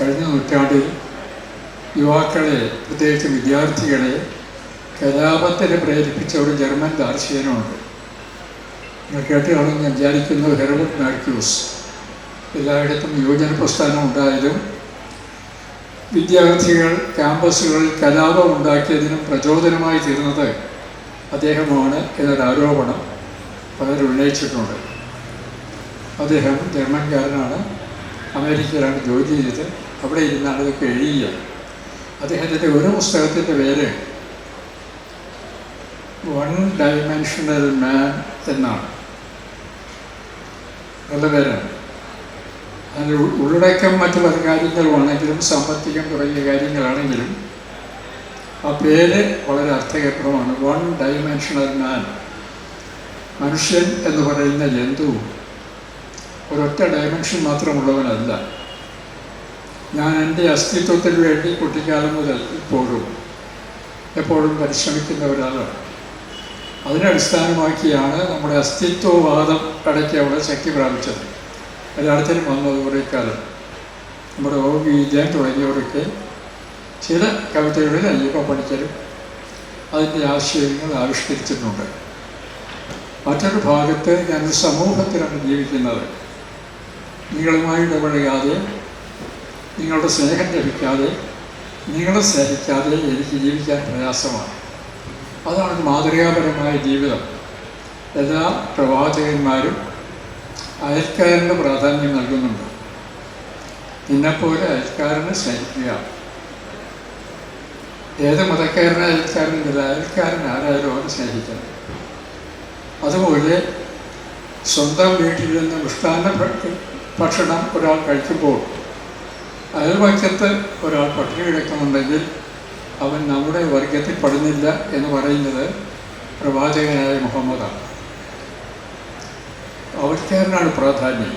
കഴിഞ്ഞ നൂറ്റാണ്ടിൽ യുവാക്കളെ പ്രത്യേകിച്ച് വിദ്യാർത്ഥികളെ കലാപത്തിന് പ്രേരിപ്പിച്ച ഒരു ജർമ്മൻ ദാർശനികനുണ്ട്. നിങ്ങൾ കേട്ടുകാണെന്ന് ഞാൻ വിചാരിക്കുന്നു ഹെർബർട്ട് മാർക്യൂസ്. എല്ലായിടത്തും യുവജന പ്രസ്ഥാനം ഉണ്ടായതും വിദ്യാർത്ഥികൾ ക്യാമ്പസുകളിൽ കലാപം ഉണ്ടാക്കിയതിനും പ്രചോദനമായി തീർന്നത് അദ്ദേഹമാണ് എന്നൊരു ആരോപണം പലരും അദ്ദേഹം ജർമ്മൻകാരനാണ്. അമേരിക്കയിലാണ് ജോലി ചെയ്തത്. അവിടെ ഇരുന്നാണ് അതൊക്കെ എഴുതിയത് അദ്ദേഹത്തിന്റെ ഒരു പുസ്തകത്തിന്റെ പേര് വൺ ഡയമെൻഷണൽ മാൻ എന്നാണ്. നല്ല പേരാണ്. അതിൽ ഉള്ളടക്കം മറ്റു പല കാര്യങ്ങളുമാണെങ്കിലും സാമ്പത്തികം തുടങ്ങിയ കാര്യങ്ങളാണെങ്കിലും ആ പേര് വളരെ അർത്ഥകരമാണ്. വൺ ഡയമെൻഷണൽ മാൻ മനുഷ്യൻ എന്ന് പറയുന്ന ജന്തു ഒരൊറ്റ ഡയമെൻഷൻ മാത്രമുള്ളവനല്ല. ഞാൻ എന്റെ അസ്തിത്വത്തിന് വേണ്ടി കുട്ടിക്കാലം മുതൽ ഇപ്പോഴും എപ്പോഴും പരിശ്രമിക്കുന്ന ഒരാളാണ്. അതിനെ അടിസ്ഥാനമാക്കിയാണ് നമ്മുടെ അസ്തിത്വവാദം ഇടയ്ക്ക് അവിടെ ശക്തി പ്രാപിച്ചത്. എല്ലാത്തിനും വന്നത് കുറേ കാലം. നമ്മുടെ ഓ വിജയൻ തുടങ്ങിയവരൊക്കെ ചില കവിതകളിൽ അയ്യപ്പ പഠിക്കലും അതിന്റെ ആശയങ്ങൾ ആവിഷ്കരിച്ചിട്ടുണ്ട്. മറ്റൊരു ഭാഗത്ത് ഞാൻ സമൂഹത്തിലാണ് ജീവിക്കുന്നത്. നിങ്ങളുമായി ഇടപഴകാതെ നിങ്ങളുടെ സ്നേഹം ലഭിക്കാതെ നിങ്ങളെ സ്നേഹിക്കാതെ എനിക്ക് ജീവിക്കാൻ പ്രയാസമാണ്. അതാണ് മാതൃകാപരമായ ജീവിതം. എല്ലാ പ്രവാചകന്മാരും അയൽക്കാരന്റെ പ്രാധാന്യം നൽകുന്നുണ്ട്. നിന്നെപ്പോലെ അയൽക്കാരനെ സ്നേഹിക്കുക ഏത് മതക്കാരനെ അയൽക്കാരനില്ല അയൽക്കാരൻ ആരായാലും അവരെ സ്നേഹിക്കണം. അതുപോലെ സ്വന്തം വീട്ടിൽ നിന്ന് മിഷ്ടാന്ന ഭക്ഷണം ഒരാൾ കഴിക്കുമ്പോൾ അയൽവാക്യത്ത് ഒരാൾ പട്ടിണി കിടക്കുന്നുണ്ടെങ്കിൽ അവൻ നമ്മുടെ വർഗത്തിൽ പെടുന്നില്ല എന്ന് പറയുന്നത് പ്രവാചകനായ മുഹമ്മദാണ്. അവർക്കാരനാണ് പ്രാധാന്യം.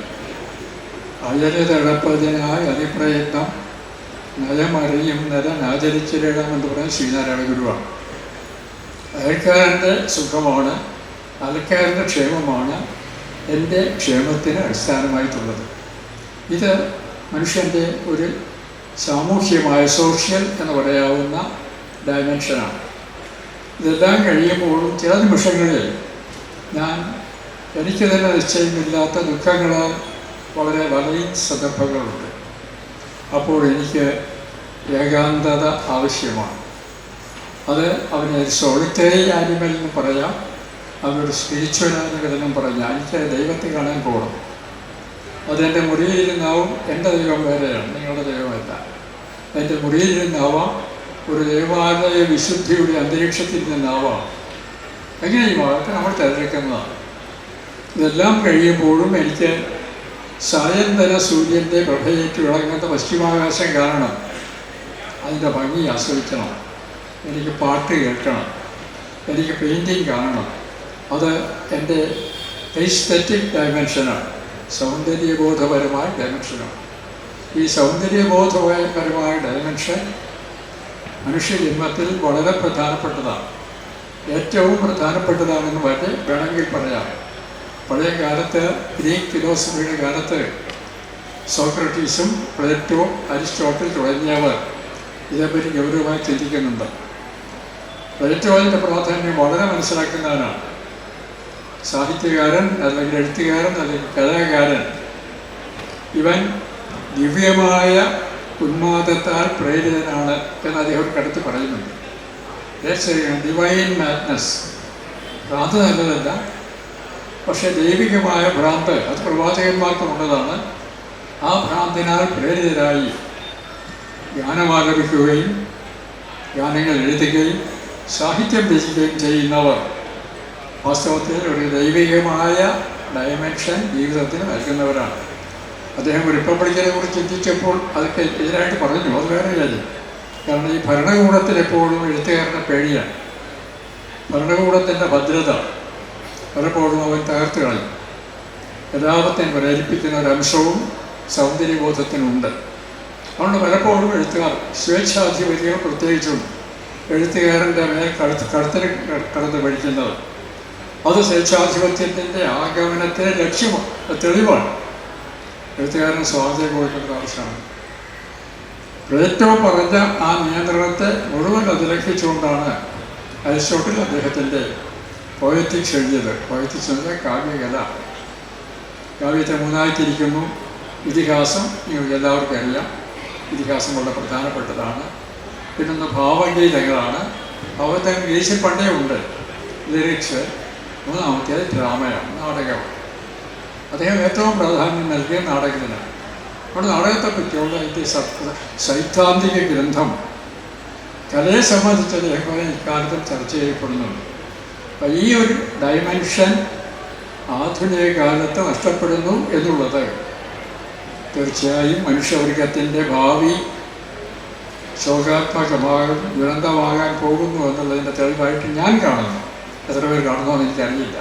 അയലതഴപ്പതിനായി അതിപ്രയത്നം നയമറിയും നരൻ ആചരിച്ചിടണം എന്ന് പറയുന്ന ശ്രീനാരായണ ഗുരുവാണ്. അയൽക്കാരന്റെ സുഖമാണ് അയൽക്കാരന്റെ ക്ഷേമമാണ് എന്റെ ക്ഷേമത്തിന് അടിസ്ഥാനമായിട്ടുള്ളത്. ഇത് മനുഷ്യന്റെ ഒരു സാമൂഹ്യമായ സോഷ്യൽ എന്ന് പറയാവുന്ന ഡയമെൻഷനാണ് ഇതെല്ലാം കഴിയുമ്പോഴും ചില നിമിഷങ്ങളിൽ ഞാൻ എനിക്ക് തന്നെ നിശ്ചയമില്ലാത്ത ദുഃഖങ്ങളാൽ വളരെ വലിയ സന്ദർഭങ്ങളുണ്ട്. അപ്പോൾ എനിക്ക് ഏകാന്തത ആവശ്യമാണ്. അത് അവനെ സോളിറ്ററി ആനിമൽ എന്ന് പറയാം. അവരുടെ സ്പിരിച്വൽ ആനിമൽ എന്നും പറഞ്ഞാൽ എനിക്ക് ദൈവത്തെ കാണാൻ പോകണം. അതെന്റെ മുറിയിലിരുന്നാവും എന്റെ ദൈവം വേറെയാണ് നിങ്ങളുടെ ദൈവമല്ല. എന്റെ മുറിയിലിരുന്നാവാം ഒരു ദൈവാലയ വിശുദ്ധിയുടെ അന്തരീക്ഷത്തിൽ നിന്നാവാം. എങ്ങനെയും അതൊക്കെ നമ്മൾ തിരഞ്ഞെടുക്കുന്നതാണ്? ഇതെല്ലാം കഴിയുമ്പോഴും എനിക്ക് സായന്തന സൂര്യന്റെ പ്രഭയേറ്റ് വിളങ്ങുന്ന പശ്ചിമാകാശം കാരണം അതിന്റെ ഭംഗി ആസ്വദിക്കണം. എനിക്ക് പാട്ട് കേൾക്കണം. എനിക്ക് പെയിന്റിങ് കാണണം. അത് എന്റെ എസ്തെറ്റിക് ഡയമെൻഷനാണ് സൗന്ദര്യബോധപരമായ ഡയമെൻഷനാണ് ഈ സൗന്ദര്യബോധപരമായ ഡയമെൻഷൻ മനുഷ്യജന്മത്തിൽ വളരെ പ്രധാനപ്പെട്ടതാണ്. ഏറ്റവും പ്രധാനപ്പെട്ടതാണെന്ന് വരെ വേണമെങ്കിൽ പറയാം. പഴയ കാലത്ത് ഗ്രീക്ക് ഫിലോസഫിയുടെ കാലത്ത് സോക്രട്ടീസും പ്ലേറ്റോ അരിസ്റ്റോട്ടിൽ തുടങ്ങിയവർ ഇതേപ്പറ്റി ഗൗരവമായി ചിന്തിക്കുന്നുണ്ട്. പ്ലേറ്റോയുടെ പ്രാധാന്യം വളരെ മനസ്സിലാക്കുന്നവനാണ് സാഹിത്യകാരൻ അല്ലെങ്കിൽ എഴുത്തുകാരൻ അല്ലെങ്കിൽ കലാകാരൻ ഇവൻ ദിവ്യമായ ഉന്മാദത്താൽ പ്രേരിതനാണ് എന്ന് അദ്ദേഹം കടുത്ത് പറയുന്നുണ്ട്. ഡിവൈൻ മാഡ്നസ് ഭ്രാന്ത് നല്ലതല്ല. പക്ഷെ ദൈവികമായ ഭ്രാന്ത് അത് പ്രവാചകന്മാർക്കുള്ളതാണ് ആ ഭ്രാന്തിനാൽ പ്രേരിതരായി ഗാനമാലപിക്കുകയും ഗാനങ്ങൾ എഴുതുകയും സാഹിത്യം രചിക്കുകയും ചെയ്യുന്നവർ വാസ്തവത്തിൽ ഒരു ദൈവികമായ ഡയമെൻഷൻ ജീവിതത്തിൽ നൽകുന്നവരാണ്. അദ്ദേഹം റിപ്പബ്ലിക്കിനെ കുറിച്ച് ചിന്തിച്ചപ്പോൾ അതൊക്കെ എതിരായിട്ട് പറഞ്ഞു അത് വേറെ കാര്യം. കാരണം ഈ ഭരണകൂടത്തിൽ എപ്പോഴും എഴുത്തുകാരനെ പേടിയാണ്. ഭരണകൂടത്തിന്റെ ഭദ്രത പലപ്പോഴും അവൻ തകർത്ത് കളയും. യഥാർത്ഥത്തെ പ്രേരിപ്പിക്കുന്ന ഒരു അംശവും സൗന്ദര്യബോധത്തിനുണ്ട്. അതുകൊണ്ട് പലപ്പോഴും എഴുത്തുകാർ സ്വേച്ഛാധിപതികൾ പ്രത്യേകിച്ചും എഴുത്തുകാരന്റെ മേൽ കടുത്ത് കടുത്തിന് കടന്ന് പഠിക്കുന്നത് അത് സ്വേച്ഛാധിപത്യത്തിന്റെ ആഗമനത്തിന് ലക്ഷ്യമാണ് തെളിവാണ് എഴുത്തുകാരൻ സ്വാതന്ത്ര്യം കൊടുക്കേണ്ട ആവശ്യമാണ് പ്ലേറ്റോ പറഞ്ഞ ആ നിയന്ത്രണത്തെ മുഴുവൻ അതിലംഘിച്ചുകൊണ്ടാണ് അരിസ്റ്റോട്ടിൽ അദ്ദേഹത്തിന്റെ പോയറ്റിക്സ് എഴുതിയത് പോയറ്റിക്സ് എന്ന കാവ്യകല കാവ്യത്തെ മൂന്നായി തിരിക്കുന്നു ഇതിഹാസം നിങ്ങൾക്ക് എല്ലാവർക്കും അറിയാം ഇതിഹാസം വളരെ പ്രധാനപ്പെട്ടതാണ് പിന്നൊന്ന് ഭാവഗീതങ്ങളാണ് ഭാവത്തെ ഗ്രീസിൽ പണ്ടേ ഉണ്ട്. ലിറിക്സ് മൂന്നാമത്തേത് ഡ്രാമയാണ് നാടകം. അദ്ദേഹം ഏറ്റവും പ്രാധാന്യം നൽകിയ നാടകത്തിനാണ്. അവിടെ നാടകത്തെ പറ്റിയുള്ള ഇതിന്റെ സൈദ്ധാന്തിക ഗ്രന്ഥം കലയെ സംബന്ധിച്ച് അദ്ദേഹം ഇക്കാലത്തും ചർച്ച ചെയ്യപ്പെടുന്നുണ്ട്. അപ്പം ഈ ഒരു ഡയമെൻഷൻ ആധുനിക കാലത്ത് നഷ്ടപ്പെടുന്നു എന്നുള്ളത് തീർച്ചയായും മനുഷ്യവർഗത്തിന്റെ ഭാവി ശോകാത്മകമാകും ദുരന്തമാകാൻ പോകുന്നു എന്നുള്ളതിന്റെ തെളിവായിട്ട് ഞാൻ കാണുന്നു. എത്ര പേര് കാണുന്നോ എന്ന് എനിക്കറിയില്ല